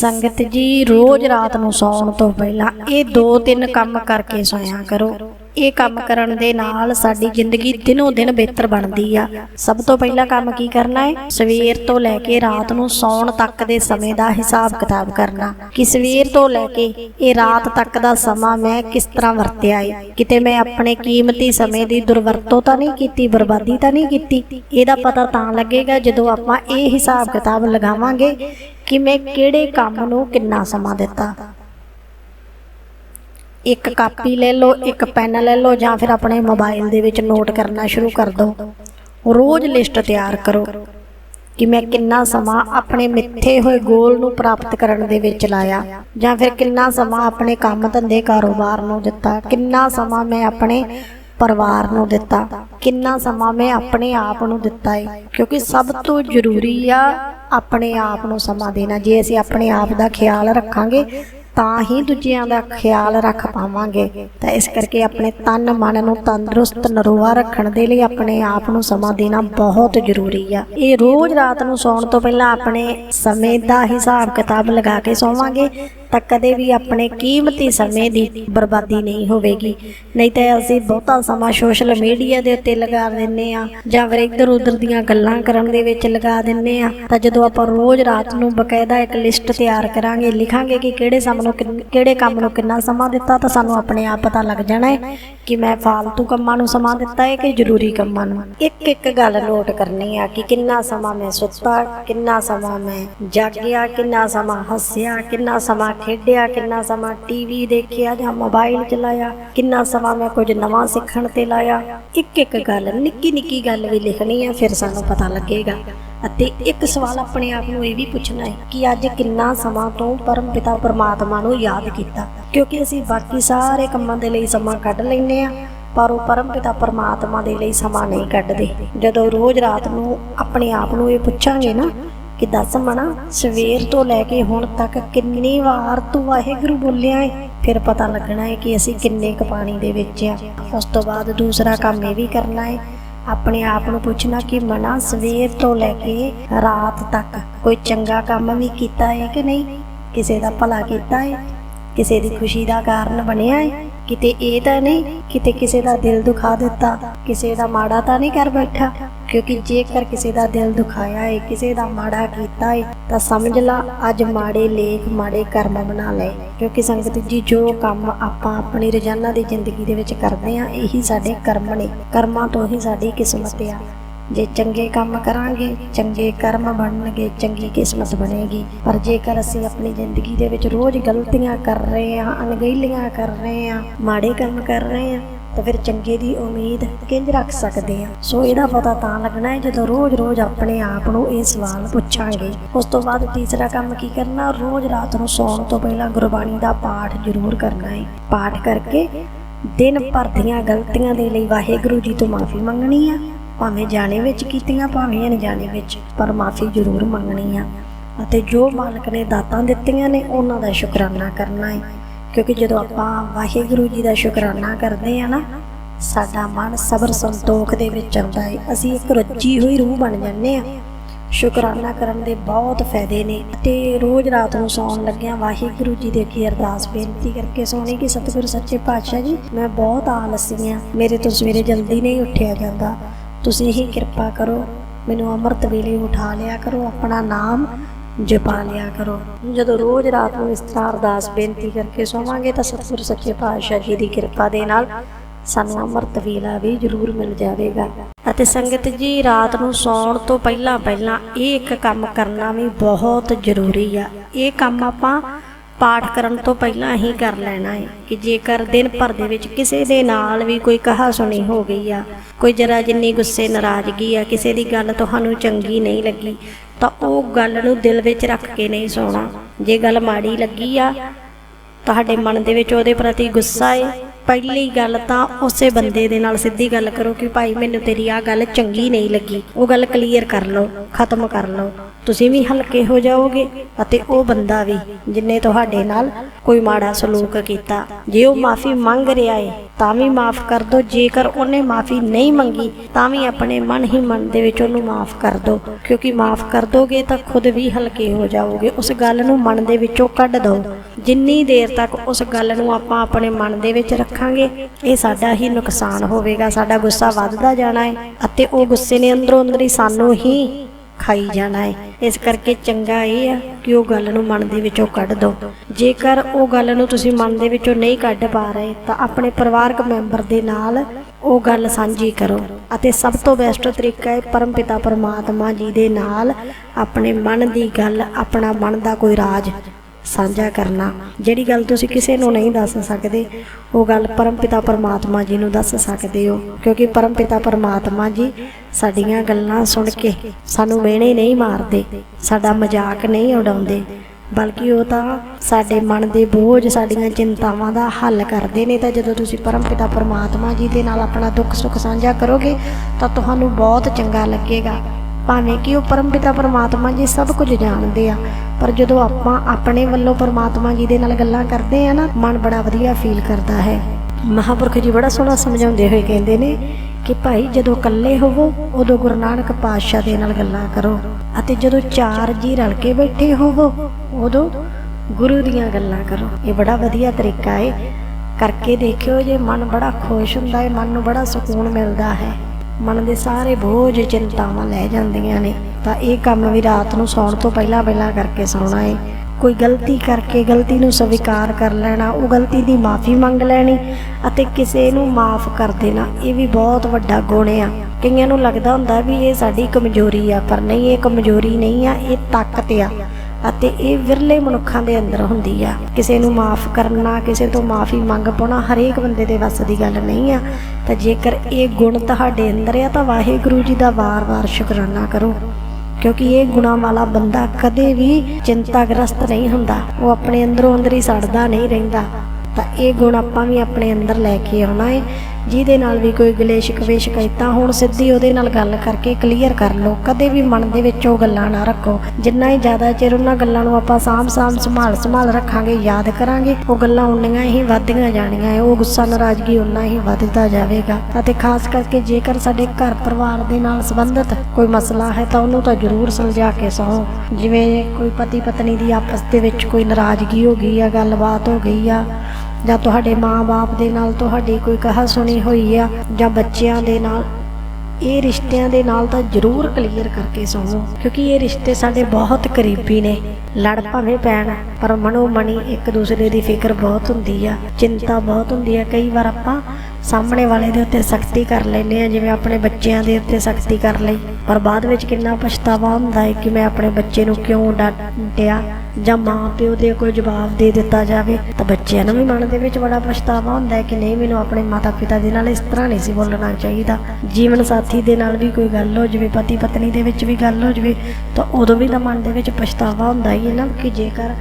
ਸੰਗਤ ਜੀ ਰੋਜ਼ ਰਾਤ ਨੂੰ ਸੌਣ ਤੋਂ ਪਹਿਲਾਂ ਇਹ ਦੋ ਤਿੰਨ ਕੰਮ ਕਰਕੇ ਸੋਇਆ ਕਰੋ। ਇਹ ਕੰਮ ਕਰਨ ਦੇ ਨਾਲ ਸਾਡੀ ਜ਼ਿੰਦਗੀ ਦਿਨੋਂ ਦਿਨ ਬਿਹਤਰ ਬਣਦੀ ਆ। ਸਭ ਤੋਂ ਪਹਿਲਾ ਕੰਮ ਕੀ ਕਰਨਾ ਹੈ ਸਵੇਰ ਤੋਂ ਲੈ ਕੇ ਰਾਤ ਨੂੰ ਸੌਣ ਤੱਕ ਦੇ ਸਮੇਂ ਦਾ ਹਿਸਾਬ ਕਿਤਾਬ ਕਰਨਾ। ਕਿ ਸਵੇਰ ਤੋਂ ਲੈ ਕੇ ਇਹ ਰਾਤ ਤੱਕ ਦਾ ਸਮਾਂ ਮੈਂ ਕਿਸ ਤਰ੍ਹਾਂ ਵਰਤਿਆ ਹੈ ਕਿਤੇ ਮੈਂ ਆਪਣੇ ਕੀਮਤੀ ਸਮੇਂ ਦੀ ਦੁਰਵਰਤੋਂ ਤਾਂ ਨਹੀਂ ਕੀਤੀ, ਬਰਬਾਦੀ ਤਾਂ ਨਹੀਂ ਕੀਤੀ? ਇਹਦਾ ਪਤਾ ਤਾਂ ਲੱਗੇਗਾ ਜਦੋਂ ਆਪਾਂ ਇਹ ਹਿਸਾਬ ਕਿਤਾਬ ਲਗਾਵਾਂਗੇ ਕਿ ਮੈਂ ਕਿਹੜੇ ਕੰਮ ਨੂੰ ਕਿੰਨਾ ਸਮਾਂ ਦਿੱਤਾ। ਇੱਕ ਕਾਪੀ ਲੈ ਲਓ, ਇੱਕ ਪੈਨ ਲੈ ਲਓ ਜਾਂ ਫਿਰ ਆਪਣੇ ਮੋਬਾਈਲ ਦੇ ਵਿੱਚ ਨੋਟ ਕਰਨਾ ਸ਼ੁਰੂ ਕਰ ਦਿਓ ਰੋਜ਼ ਲਿਸਟ ਤਿਆਰ ਕਰੋ ਕਿ ਮੈਂ ਕਿੰਨਾ ਸਮਾਂ ਆਪਣੇ ਮਿੱਥੇ ਹੋਏ ਗੋਲ ਨੂੰ ਪ੍ਰਾਪਤ ਕਰਨ ਦੇ ਵਿੱਚ ਲਾਇਆ ਜਾਂ ਫਿਰ ਕਿੰਨਾ ਸਮਾਂ ਆਪਣੇ ਕੰਮ ਧੰਦੇ ਕਾਰੋਬਾਰ ਨੂੰ ਦਿੱਤਾ, ਕਿੰਨਾ ਸਮਾਂ ਮੈਂ ਆਪਣੇ ਪਰਿਵਾਰ ਨੂੰ ਦਿੱਤਾ, ਕਿੰਨਾ ਸਮਾਂ ਮੈਂ ਆਪਣੇ ਆਪ ਨੂੰ ਦਿੱਤਾ ਹੈ ਕਿਉਂਕਿ ਸਭ ਤੋਂ ਜ਼ਰੂਰੀ ਆ ਆਪਣੇ ਆਪ ਨੂੰ ਸਮਾਂ ਦੇਣਾ। ਜੇ ਅਸੀਂ ਆਪਣੇ ਆਪ ਦਾ ਖਿਆਲ ਰੱਖਾਂਗੇ ਤਾਂ ਹੀ ਦੂਜਿਆਂ ਦਾ ਖਿਆਲ ਰੱਖ ਪਾਵਾਂਗੇ। ਤਾਂ ਇਸ ਕਰਕੇ ਆਪਣੇ ਤਨ ਮਨ ਨੂੰ ਤੰਦਰੁਸਤ ਨਰੋਆ ਰੱਖਣ ਦੇ ਲਈ ਆਪਣੇ ਆਪ ਨੂੰ ਸਮਾਂ ਦੇਣਾ ਬਹੁਤ ਜ਼ਰੂਰੀ ਆ। ਇਹ ਰੋਜ਼ ਰਾਤ ਨੂੰ ਸੌਣ ਤੋਂ ਪਹਿਲਾਂ ਆਪਣੇ ਸਮੇਂ ਦਾ ਹਿਸਾਬ ਕਿਤਾਬ ਲਗਾ ਕੇ ਸੌਵਾਂਗੇ। ਤਾਂ ਕਦੇ ਵੀ ਆਪਣੇ ਕੀਮਤੀ ਸਮੇਂ ਦੀ ਬਰਬਾਦੀ ਨਹੀਂ ਹੋਵੇਗੀ। ਨਹੀਂ ਤਾਂ ਅਸੀਂ ਬਹੁਤਾ ਸਮਾਂ ਸੋਸ਼ਲ ਮੀਡੀਆ ਦੇ ਉੱਤੇ ਲਗਾ ਦਿੰਨੇ ਆ ਜਾਂ ਫਿਰ ਇੱਧਰ ਉੱਧਰ ਦੀਆਂ ਗੱਲਾਂ ਕਰਨ ਦੇ ਵਿੱਚ ਲਗਾ ਦਿੰਨੇ ਆ ਤਾਂ ਜਦੋਂ ਆਪਾਂ ਰੋਜ਼ ਰਾਤ ਨੂੰ ਬਕਾਇਦਾ ਇੱਕ ਲਿਸਟ ਤਿਆਰ ਕਰਾਂਗੇ, ਲਿਖਾਂਗੇ ਕਿ ਕਿਹੜੇ ਸਮਾਂ ਨੂੰ ਕਿੰਨ- ਕਿਹੜੇ ਕੰਮ ਨੂੰ ਕਿੰਨਾ ਸਮਾਂ ਦਿੱਤਾ, ਤਾਂ ਸਾਨੂੰ ਆਪਣੇ ਆਪ ਪਤਾ ਲੱਗ ਜਾਣਾ ਹੈ ਕਿ ਮੈਂ ਫਾਲਤੂ ਕੰਮਾਂ ਨੂੰ ਸਮਾਂ ਦਿੱਤਾ ਹੈ ਕਿ ਜ਼ਰੂਰੀ ਕੰਮਾਂ ਨੂੰ। ਇੱਕ ਇੱਕ ਗੱਲ ਨੋਟ ਕਰਨੀ ਆ ਕਿ ਕਿੰਨਾ ਸਮਾਂ ਮੈਂ ਸੁੱਤਾ, ਕਿੰਨਾ ਸਮਾਂ ਮੈਂ ਜਾਗਿਆ, ਕਿੰਨਾ ਸਮਾਂ ਹੱਸਿਆ, ਕਿੰਨਾ ਸਮਾਂ ਖੇਡਿਆ, ਕਿੰਨਾ ਸਮਾਂ ਟੀਵੀ ਦੇਖਿਆ ਜਾਂ ਮੋਬਾਈਲ ਚਲਾਇਆ, ਕਿੰਨਾ ਸਮਾਂ ਮੈਂ ਕੁਝ ਨਵਾਂ ਸਿੱਖਣ ਤੇ ਲਾਇਆ। ਇੱਕ ਇੱਕ ਗੱਲ ਨਿੱਕੀ ਨਿੱਕੀ ਗੱਲ ਵੀ ਲਿਖਣੀ ਆ, ਫਿਰ ਸਾਨੂੰ ਪਤਾ ਲੱਗੇਗਾ। ਅਤੇ ਇੱਕ ਸਵਾਲ ਆਪਣੇ ਆਪ ਨੂੰ ਇਹ ਵੀ ਪੁੱਛਣਾ ਹੈ ਕਿ ਅੱਜ ਕਿੰਨਾ ਸਮਾਂ ਤੋਂ ਪਰਮ ਪਿਤਾ ਪਰਮਾਤਮਾ ਨੂੰ ਯਾਦ ਕੀਤਾ? ਕਿਉਂਕਿ ਅਸੀਂ ਬਾਕੀ ਸਾਰੇ ਕੰਮਾਂ ਦੇ ਲਈ ਸਮਾਂ ਕੱਢ ਲੈਂਦੇ ਆ, ਪਰ ਉਹ ਪਰਮ ਪਿਤਾ ਪਰਮਾਤਮਾ ਦੇ ਲਈ ਸਮਾਂ ਨਹੀਂ ਕੱਢਦੇ। ਜਦੋਂ ਰੋਜ਼ ਰਾਤ ਨੂੰ ਆਪਣੇ ਆਪ ਨੂੰ ਇਹ ਪੁੱਛਾਂਗੇ ਨਾ ਕਿ ਦੱਸ ਮਣਾ, ਸਵੇਰ ਤੋਂ ਲੈ ਕੇ ਹੁਣ ਤੱਕ ਕਿੰਨੀ ਵਾਰ ਤੂੰ ਵਾਹਿਗੁਰੂ ਬੋਲਿਆ ਹੈ ਫਿਰ ਪਤਾ ਲੱਗਣਾ ਹੈ ਕਿ ਅਸੀਂ ਕਿੰਨੇ ਕੁ ਪਾਣੀ ਦੇ ਵਿੱਚ ਆ। ਉਸ ਤੋਂ ਬਾਅਦ ਦੂਸਰਾ ਕੰਮ ਇਹ ਵੀ ਕਰਨਾ ਹੈ ਆਪਣੇ ਆਪ ਨੂੰ ਪੁੱਛਣਾ ਕਿ ਮਨਾ ਸਵੇਰ ਤੋਂ ਲੈ ਕੇ ਰਾਤ ਤੱਕ ਕੋਈ ਚੰਗਾ ਕੰਮ ਵੀ ਕੀਤਾ ਹੈ ਕਿ ਨਹੀਂ? ਕਿਸੇ ਦਾ ਭਲਾ ਕੀਤਾ ਹੈ ਕਿਸੇ ਦੀ ਖੁਸ਼ੀ ਦਾ ਕਾਰਨ ਬਣਿਆ ਹੈ ਕਿਤੇ ਇਹ ਤਾਂ ਨਹੀਂ, ਕਿਤੇ ਕਿਸੇ ਦਾ ਦਿਲ ਦੁਖਾ ਦਿੱਤਾ, ਕਿਸੇ ਦਾ ਮਾੜਾ ਤਾਂ ਨਹੀਂ ਕਰ ਬੈਠਾ? ਕਿਉਂਕਿ ਜੇਕਰ ਕਿਸੇ ਦਾ ਦਿਲ ਦੁਖਾਇਆ ਹੈ ਕਿਸੇ ਦਾ ਮਾੜਾ ਕੀਤਾ ਹੈ ਤਾਂ ਸਮਝ ਲਾ, ਅੱਜ ਮਾੜੇ ਲੇਖ, ਮਾੜੇ ਕਰਮ ਬਣਾ ਲਏ। ਕਿਉਂਕਿ ਸੰਗਤ ਜੀ, ਜੋ ਕੰਮ ਆਪਾਂ ਆਪਣੀ ਰੋਜ਼ਾਨਾ ਦੀ ਜ਼ਿੰਦਗੀ ਦੇ ਵਿੱਚ ਕਰਦੇ ਆ ਇਹੀ ਸਾਡੇ ਕਰਮ ਨੇ। ਕਰਮਾਂ ਤੋਂ ਹੀ ਸਾਡੀ ਕਿਸਮਤ ਆ। ਜੇ ਚੰਗੇ ਕੰਮ ਕਰਾਂਗੇ, ਚੰਗੇ ਕਰਮ ਬਣਨਗੇ, ਚੰਗੀ ਕਿਸਮਤ ਬਣੇਗੀ। ਪਰ ਜੇਕਰ ਅਸੀਂ ਆਪਣੀ ਜ਼ਿੰਦਗੀ ਦੇ ਵਿੱਚ ਰੋਜ਼ ਗਲਤੀਆਂ ਕਰ ਰਹੇ ਹਾਂ, ਅਣਗਹਿਲੀਆਂ ਕਰ ਰਹੇ ਹਾਂ, ਮਾੜੇ ਕੰਮ ਕਰ ਰਹੇ ਹਾਂ ਤਾਂ ਫਿਰ ਚੰਗੇ ਦੀ ਉਮੀਦ ਕਿੰਜ ਰੱਖ ਸਕਦੇ ਹਾਂ। ਸੋ ਇਹਦਾ ਪਤਾ ਤਾਂ ਲੱਗਣਾ ਹੈ, ਜਦੋਂ ਰੋਜ਼-ਰੋਜ਼ ਆਪਣੇ ਆਪ ਨੂੰ ਇਹ ਸਵਾਲ ਪੁੱਛਾਂਗੇ, ਉਸ ਤੋਂ ਬਾਅਦ ਤੀਸਰਾ ਕੰਮ ਕੀ ਕਰਨਾ? ਰੋਜ਼ ਰਾਤ ਨੂੰ ਸੌਣ ਤੋਂ ਪਹਿਲਾਂ ਗੁਰਬਾਣੀ ਦਾ ਪਾਠ ਜ਼ਰੂਰ ਕਰਨਾ ਹੈ। ਪਾਠ ਕਰਕੇ ਦਿਨ ਭਰ ਦੀਆਂ ਗਲਤੀਆਂ ਦੇ ਲਈ ਵਾਹਿਗੁਰੂ ਜੀ ਤੋਂ ਮਾਫੀ ਮੰਗਣੀ ਆ, ਭਾਵੇਂ ਜਾਣੇ ਵਿੱਚ ਕੀਤੀਆਂ, ਭਾਵੇਂ ਅਣਜਾਣੇ ਵਿੱਚ, ਪਰ ਮਾਫੀ ਜ਼ਰੂਰ ਮੰਗਣੀ ਆ। ਅਤੇ ਜੋ ਮਾਲਕ ਨੇ ਦਾਤਾਂ ਦਿੱਤੀਆਂ ਨੇ, ਉਹਨਾਂ ਦਾ ਸ਼ੁਕਰਾਨਾ ਕਰਨਾ ਹੈ। ਕਿਉਂਕਿ ਜਦੋਂ ਆਪਾਂ ਵਾਹਿਗੁਰੂ ਜੀ ਦਾ ਸ਼ੁਕਰਾਨਾ ਕਰਦੇ ਆ ਨਾ, ਸਾਡਾ ਮਨ ਸਬਰ ਸੰਤੋਖ ਦੇ ਵਿੱਚ ਆਉਂਦਾ ਹੈ ਅਸੀਂ ਇੱਕ ਰੱਜੀ ਹੋਈ ਰੂਹ ਬਣ ਜਾਂਦੇ ਆ। ਸ਼ੁਕਰਾਨਾ ਕਰਨ ਦੇ ਬਹੁਤ ਫਾਇਦੇ ਨੇ ਤੇ ਰੋਜ਼ ਰਾਤ ਨੂੰ ਸੌਣ ਲੱਗਿਆਂ ਵਾਹਿਗੁਰੂ ਜੀ ਦੇ ਅੱਗੇ ਅਰਦਾਸ ਬੇਨਤੀ ਕਰਕੇ ਸੋਣੀ ਕਿ ਸਤਿਗੁਰੂ, ਸੱਚੇ ਪਾਤਸ਼ਾਹ ਜੀ, ਮੈਂ ਬਹੁਤ ਆਲਸੀ ਹਾਂ ਮੇਰੇ ਤੋਂ ਸਵੇਰੇ ਜਲਦੀ ਨਹੀਂ ਉੱਠਿਆ ਜਾਂਦਾ। ਤੁਸੀਂ ਹੀ ਕਿਰਪਾ ਕਰੋ, ਮੈਨੂੰ ਅੰਮ੍ਰਿਤ ਵੇਲੇ ਉਠਾ ਲਿਆ ਕਰੋ ਆਪਣਾ ਨਾਮ। ਜਪਾ ਲਿਆ ਕਰੋ। ਜਦੋਂ ਰੋਜ਼ ਰਾਤ ਨੂੰ ਇਸ ਤਰ੍ਹਾਂ ਅਰਦਾਸ ਬੇਨਤੀ ਕਰਕੇ ਸੋਵਾਂਗੇ ਤਾਂ ਸਤਿਗੁਰੂ ਸੱਚੇ ਪਾਤਸ਼ਾਹ ਜੀ ਦੀ ਕਿਰਪਾ ਦੇ ਨਾਲ ਸਾਨੂੰ ਅੰਮ੍ਰਿਤ ਵੇਲਾ ਵੀ ਜ਼ਰੂਰ ਮਿਲ ਜਾਵੇਗਾ। ਅਤੇ ਸੰਗਤ ਜੀ, ਰਾਤ ਨੂੰ ਸੌਣ ਤੋਂ ਪਹਿਲਾਂ ਪਹਿਲਾਂ ਇਹ ਇੱਕ ਕੰਮ ਕਰਨਾ ਵੀ ਬਹੁਤ ਜ਼ਰੂਰੀ ਆ। ਇਹ ਕੰਮ ਆਪਾਂ ਪਾਠ ਕਰਨ ਤੋਂ ਪਹਿਲਾਂ ਹੀ ਕਰ ਲੈਣਾ ਹੈ ਕਿ ਜੇਕਰ ਦਿਨ ਭਰ ਦੇ ਵਿੱਚ ਕਿਸੇ ਦੇ ਨਾਲ ਵੀ ਕੋਈ ਕਹਾ ਸੁਣੀ ਹੋ ਗਈ ਆ, ਕੋਈ ਜਰਾ ਜਿੰਨੀ ਗੁੱਸੇ ਨਾਰਾਜ਼ਗੀ ਆ, ਕਿਸੇ ਦੀ ਗੱਲ ਤੁਹਾਨੂੰ ਚੰਗੀ ਨਹੀਂ ਲੱਗੀ ਤਾਂ ਉਹ ਗੱਲ ਨੂੰ ਦਿਲ ਵਿੱਚ ਰੱਖ ਕੇ ਨਹੀਂ ਸੋਣਾ। ਜੇ ਗੱਲ ਮਾੜੀ ਲੱਗੀ ਆ, ਤੁਹਾਡੇ ਮਨ ਦੇ ਵਿੱਚ ਉਹਦੇ ਪ੍ਰਤੀ ਗੁੱਸਾ ਹੈ ਪਹਿਲੀ ਗੱਲ ਤਾਂ ਉਸੇ ਬੰਦੇ ਦੇ ਨਾਲ ਸਿੱਧੀ ਗੱਲ ਕਰੋ ਕਿ ਭਾਈ ਮੈਨੂੰ ਤੇਰੀ ਆ ਗੱਲ ਚੰਗੀ ਨਹੀਂ ਲੱਗੀ। ਉਹ ਗੱਲ ਕਲੀਅਰ ਕਰ ਲਓ, ਖਤਮ ਕਰ ਲਓ। ਤੁਸੀਂ ਵੀ ਹਲਕੇ ਹੋ ਜਾਓਗੇ ਅਤੇ ਉਹ ਬੰਦਾ ਵੀ ਜਿਨੇ ਤੁਹਾਡੇ ਨਾਲ ਕੋਈ ਮਾੜਾ ਸਲੂਕ ਕੀਤਾ। ਜੇ ਉਹ ਮਾਫੀ ਮੰਗ ਰਿਹਾ ਏ, ਤਾਂ ਵੀ ਮਾਫ ਕਰ ਦਿਓ ਜੇਕਰ ਉਹਨੇ ਮਾਫੀ ਨਹੀਂ ਮੰਗੀ, ਤਾਂ ਵੀ ਆਪਣੇ ਮਨ ਹੀ ਮਨ ਦੇ ਵਿੱਚ ਉਹਨੂੰ ਮਾਫ ਕਰ ਦਿਓ ਕਿਉਂਕਿ ਮਾਫ ਕਰ ਦੋਗੇ ਤਾਂ ਖੁਦ ਵੀ ਹਲਕੇ ਹੋ ਜਾਓਗੇ। ਉਸ ਗੱਲ ਨੂੰ ਮਨ ਦੇ ਵਿੱਚੋਂ ਕੱਢ ਦਿਓ ਜਿੰਨੀ ਦੇਰ ਤੱਕ ਉਸ ਗੱਲ ਨੂੰ ਆਪਾਂ ਆਪਣੇ ਮਨ ਦੇ ਵਿੱਚ ਰੱਖਾਂਗੇ, ਇਹ ਸਾਡਾ ਹੀ ਨੁਕਸਾਨ ਹੋਵੇਗਾ। ਸਾਡਾ ਗੁੱਸਾ ਵੱਧਦਾ ਜਾਣਾ ਹੈ ਅਤੇ ਉਹ ਗੁੱਸੇ ਨੇ ਅੰਦਰੋਂ ਅੰਦਰ ਹੀ ਸਾਨੂੰ ਹੀ ਖਾਈ ਜਾਣਾ ਹੈ ਇਸ ਕਰਕੇ ਚੰਗਾ ਇਹ ਆ ਕਿ ਉਹ ਗੱਲ ਨੂੰ ਮਨ ਦੇ ਵਿੱਚੋਂ ਕੱਢ ਦਿਓ ਜੇਕਰ ਉਹ ਗੱਲ ਨੂੰ ਤੁਸੀਂ ਮਨ ਦੇ ਵਿੱਚੋਂ ਨਹੀਂ ਕੱਢ ਪਾ ਰਹੇ, ਤਾਂ ਆਪਣੇ ਪਰਿਵਾਰਕ ਮੈਂਬਰ ਦੇ ਨਾਲ ਉਹ ਗੱਲ ਸਾਂਝੀ ਕਰੋ। ਅਤੇ ਸਭ ਤੋਂ ਬੈਸਟ ਤਰੀਕਾ ਹੈ ਪਰਮ ਪਿਤਾ ਪਰਮਾਤਮਾ ਜੀ ਦੇ ਨਾਲ ਆਪਣੇ ਮਨ ਦੀ ਗੱਲ, ਆਪਣਾ ਮਨ ਦਾ ਕੋਈ ਰਾਜ ਸਾਂਝਾ ਕਰਨਾ। ਜਿਹੜੀ ਗੱਲ ਤੁਸੀਂ ਕਿਸੇ ਨੂੰ ਨਹੀਂ ਦੱਸ ਸਕਦੇ, ਉਹ ਗੱਲ ਪਰਮ ਪਿਤਾ ਪਰਮਾਤਮਾ ਜੀ ਨੂੰ ਦੱਸ ਸਕਦੇ ਹੋ। ਕਿਉਂਕਿ ਪਰਮ ਪਿਤਾ ਪਰਮਾਤਮਾ ਜੀ ਸਾਡੀਆਂ ਗੱਲਾਂ ਸੁਣ ਕੇ ਸਾਨੂੰ ਮਿਹਣੇ ਨਹੀਂ ਮਾਰਦੇ, ਸਾਡਾ ਮਜ਼ਾਕ ਨਹੀਂ ਉਡਾਉਂਦੇ, ਬਲਕਿ ਉਹ ਤਾਂ ਸਾਡੇ ਮਨ ਦੇ ਬੋਝ, ਸਾਡੀਆਂ ਚਿੰਤਾਵਾਂ ਦਾ ਹੱਲ ਕਰਦੇ ਨੇ। ਤਾਂ ਜਦੋਂ ਤੁਸੀਂ ਪਰਮ ਪਿਤਾ ਪਰਮਾਤਮਾ ਜੀ ਦੇ ਨਾਲ ਆਪਣਾ ਦੁੱਖ ਸੁੱਖ ਸਾਂਝਾ ਕਰੋਗੇ, ਤਾਂ ਤੁਹਾਨੂੰ ਬਹੁਤ ਚੰਗਾ ਲੱਗੇਗਾ। ਭਾਵੇਂ ਕਿ ਉਹ ਪਰਮਪਿਤਾ ਪਰਮਾਤਮਾ ਜੀ ਸਭ ਕੁਝ ਜਾਣਦੇ ਆ ਪਰ ਜਦੋਂ ਆਪਾਂ ਆਪਣੇ ਵੱਲੋਂ ਪਰਮਾਤਮਾ ਜੀ ਦੇ ਨਾਲ ਗੱਲਾਂ ਕਰਦੇ ਆ ਨਾ, ਮਨ ਬੜਾ ਵਧੀਆ ਫੀਲ ਕਰਦਾ ਹੈ। ਮਹਾਪੁਰਖ ਜੀ ਬੜਾ ਸੋਹਣਾ ਸਮਝਾਉਂਦੇ ਹੋਏ ਕਹਿੰਦੇ ਨੇ ਕਿ ਭਾਈ ਜਦੋਂ ਇਕੱਲੇ ਹੋਵੋ, ਉਦੋਂ ਗੁਰੂ ਨਾਨਕ ਪਾਤਸ਼ਾਹ ਦੇ ਨਾਲ ਗੱਲਾਂ ਕਰੋ ਅਤੇ ਜਦੋਂ ਚਾਰ ਜੀ ਰਲ ਕੇ ਬੈਠੇ ਹੋਵੋ, ਉਦੋਂ ਗੁਰੂ ਦੀਆਂ ਗੱਲਾਂ ਕਰੋ। ਇਹ ਬੜਾ ਵਧੀਆ ਤਰੀਕਾ ਹੈ ਕਰਕੇ ਦੇਖਿਓ ਜੇ ਮਨ ਬੜਾ ਖੁਸ਼ ਹੁੰਦਾ ਹੈ ਮਨ ਨੂੰ ਬੜਾ ਸਕੂਨ ਮਿਲਦਾ ਹੈ। ਮਨ ਦੇ ਸਾਰੇ ਬੋਝ, ਚਿੰਤਾਵਾਂ ਲੈ ਜਾਂਦੀਆਂ ਨੇ। ਤਾਂ ਇਹ ਕੰਮ ਵੀ ਰਾਤ ਨੂੰ ਸੌਣ ਤੋਂ ਪਹਿਲਾਂ ਪਹਿਲਾਂ ਕਰਕੇ ਸੌਣਾ ਏ। ਕੋਈ ਗਲਤੀ ਕਰਕੇ ਗਲਤੀ ਨੂੰ ਸਵੀਕਾਰ ਕਰ ਲੈਣਾ, ਉਹ ਗਲਤੀ ਦੀ ਮਾਫੀ ਮੰਗ ਲੈਣੀ ਅਤੇ ਕਿਸੇ ਨੂੰ ਮਾਫ ਕਰ ਦੇਣਾ, ਇਹ ਵੀ ਬਹੁਤ ਵੱਡਾ ਗੁਣ ਆ। ਕਈਆਂ ਨੂੰ ਲੱਗਦਾ ਹੁੰਦਾ ਵੀ ਇਹ ਸਾਡੀ ਕਮਜ਼ੋਰੀ ਆ, ਪਰ ਨਹੀਂ, ਇਹ ਕਮਜ਼ੋਰੀ ਨਹੀਂ ਆ, ਇਹ ਤਾਕਤ ਆ ਅਤੇ ਇਹ ਵਿਰਲੇ ਮਨੁੱਖਾਂ ਦੇ ਅੰਦਰ ਹੁੰਦੀ ਆ। ਕਿਸੇ ਨੂੰ ਮਾਫ ਕਰਨਾ, ਕਿਸੇ ਤੋਂ ਮਾਫੀ ਮੰਗ ਪਾਉਣਾ ਹਰੇਕ ਬੰਦੇ ਦੇ ਵੱਸ ਦੀ ਗੱਲ ਨਹੀਂ ਆ। ਤਾਂ ਜੇਕਰ ਇਹ ਗੁਣ ਤੁਹਾਡੇ ਅੰਦਰ ਆ ਤਾਂ ਵਾਹਿਗੁਰੂ ਜੀ ਦਾ ਵਾਰ-ਵਾਰ ਸ਼ੁਕਰਾਨਾ ਕਰੋ। ਕਿਉਂਕਿ ਇਹ ਗੁਣਾ ਵਾਲਾ ਬੰਦਾ ਕਦੇ ਵੀ ਚਿੰਤਾਗ੍ਰਸਤ ਨਹੀਂ ਹੁੰਦਾ। ਉਹ ਆਪਣੇ ਅੰਦਰੋਂ ਅੰਦਰ ਹੀ ਸੜਦਾ ਨਹੀਂ ਰਹਿੰਦਾ। ਤਾਂ ਇਹ ਗੁਣ ਆਪਾਂ ਵੀ ਆਪਣੇ ਅੰਦਰ ਲੈ ਕੇ ਆਉਣਾ ਹੈ ਜਿਹਦੇ ਨਾਲ ਵੀ ਕੋਈ ਗਲੇਸ਼ ਕਵੇ ਸ਼ਿਕਾਇਤਾਂ ਹੋਣ ਸਿੱਧੀ ਉਹਦੇ ਨਾਲ ਗੱਲ ਕਰਕੇ ਕਲੀਅਰ ਕਰ ਲਓ। ਕਦੇ ਵੀ ਮਨ ਦੇ ਵਿੱਚ ਉਹ ਗੱਲਾਂ ਨਾ ਰੱਖੋ। ਜਿੰਨਾ ਹੀ ਜ਼ਿਆਦਾ ਚਿਰ ਉਹਨਾਂ ਗੱਲਾਂ ਨੂੰ ਆਪਾਂ ਸਾਂਭ-ਸਾਂਭ ਸੰਭਾਲ ਸੰਭਾਲ ਰੱਖਾਂਗੇ, ਯਾਦ ਕਰਾਂਗੇ, ਉਹ ਗੱਲਾਂ ਉਨੀਆਂ ਹੀ ਵੱਧਦੀਆਂ ਜਾਣੀਆਂ ਹੈ। ਉਹ ਗੁੱਸਾ, ਨਾਰਾਜ਼ਗੀ ਉਨਾ ਹੀ ਵੱਧਦਾ ਜਾਵੇਗਾ। ਅਤੇ ਖਾਸ ਕਰਕੇ ਜੇਕਰ ਸਾਡੇ ਘਰ ਪਰਿਵਾਰ ਦੇ ਨਾਲ ਸੰਬੰਧਿਤ ਕੋਈ ਮਸਲਾ ਹੈ, ਤਾਂ ਉਹਨੂੰ ਤਾਂ ਜ਼ਰੂਰ ਸੁਲਝਾ ਕੇ ਸਹੋ ਜਿਵੇਂ ਕੋਈ ਪਤੀ ਪਤਨੀ ਦੀ ਆਪਸ ਦੇ ਵਿੱਚ ਕੋਈ ਨਾਰਾਜ਼ਗੀ ਹੋ ਗਈ ਆ ਗੱਲਬਾਤ ਹੋ ਗਈ ਆ ਜਾਂ ਤੁਹਾਡੇ ਮਾਂ-ਬਾਪ ਦੇ ਨਾਲ ਤੁਹਾਡੀ ਕੋਈ ਕਹਾ ਸੁਣੀ ਹੋਈ ਆ ਜਾਂ ਬੱਚਿਆਂ ਦੇ ਨਾਲ, ਇਹ ਰਿਸ਼ਤਿਆਂ ਦੇ ਨਾਲ ਤਾਂ ਜ਼ਰੂਰ ਕਲੀਅਰ ਕਰਕੇ ਸੁਣੋ ਕਿਉਂਕਿ ਇਹ ਰਿਸ਼ਤੇ ਸਾਡੇ ਬਹੁਤ ਕਰੀਬੀ ਨੇ। ਲੜ ਭਾਵੇਂ ਪੈਣ, ਪਰ ਮਨੋ ਮਣੀ ਇੱਕ ਦੂਸਰੇ ਦੀ ਫਿਕਰ ਬਹੁਤ ਹੁੰਦੀ ਆ, ਚਿੰਤਾ ਬਹੁਤ ਹੁੰਦੀ ਆ। ਕਈ ਵਾਰ ਆਪਾਂ ਸਾਹਮਣੇ ਵਾਲੇ ਦੇ ਉੱਤੇ ਸਖਤੀ ਕਰ ਲੈਂਦੇ ਆ, ਜਿਵੇਂ ਆਪਣੇ ਬੱਚਿਆਂ ਦੇ ਉੱਤੇ ਸਖਤੀ ਕਰ ਲਈ, ਪਰ ਬਾਅਦ ਵਿੱਚ ਕਿੰਨਾ ਪਛਤਾਵਾ ਹੁੰਦਾ ਹੈ ਕਿ ਮੈਂ ਆਪਣੇ ਬੱਚੇ ਨੂੰ ਕਿਉਂ ਡਾਂਟਿਆ। ਜਾਂ ਮਾਂ ਪਿਓ ਦੇ ਕੋਈ ਜਵਾਬ ਦੇ ਦਿੱਤਾ ਜਾਵੇ, ਤਾਂ ਬੱਚਿਆਂ ਨੂੰ ਵੀ ਮਨ ਦੇ ਵਿੱਚ ਬੜਾ ਪਛਤਾਵਾ ਹੁੰਦਾ ਹੈ ਕਿ ਨਹੀਂ, ਮੈਨੂੰ ਆਪਣੇ ਮਾਤਾ ਪਿਤਾ ਦੇ ਨਾਲ ਇਸ ਤਰ੍ਹਾਂ ਨਹੀਂ ਸੀ ਬੋਲਣਾ ਚਾਹੀਦਾ। ਜੀਵਨ ਸਾਥੀ ਦੇ ਨਾਲ ਵੀ ਕੋਈ ਗੱਲ ਹੋ ਜਾਵੇ ਪਤੀ ਪਤਨੀ ਦੇ ਵਿੱਚ ਵੀ ਗੱਲ ਹੋ ਜਾਵੇ, ਤਾਂ ਉਦੋਂ ਵੀ ਤਾਂ ਮਨ ਦੇ ਵਿੱਚ ਪਛਤਾਵਾ ਹੁੰਦਾ ਹੀ ਹੈ ਨਾ ਕਿ ਜੇਕਰ